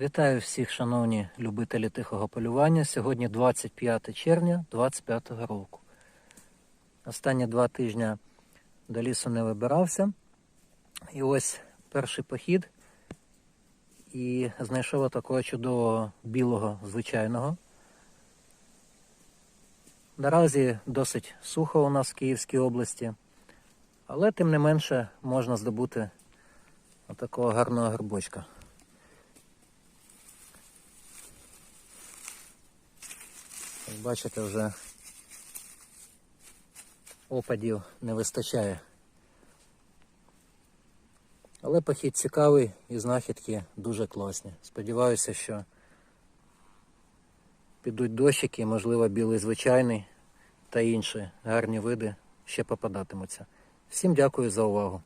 Вітаю всіх, шановні любителі тихого полювання. Сьогодні 25 червня 2025 року. Останні два тижні до лісу не вибирався. І ось перший похід. І знайшов такого чудового білого звичайного. Наразі досить сухо у нас в Київській області, але тим не менше можна здобути отакого гарного грибочка. Як бачите, вже опадів не вистачає. Але похід цікавий і знахідки дуже класні. Сподіваюся, що підуть дощики, можливо, білий звичайний та інші гарні види ще попадатимуться. Всім дякую за увагу.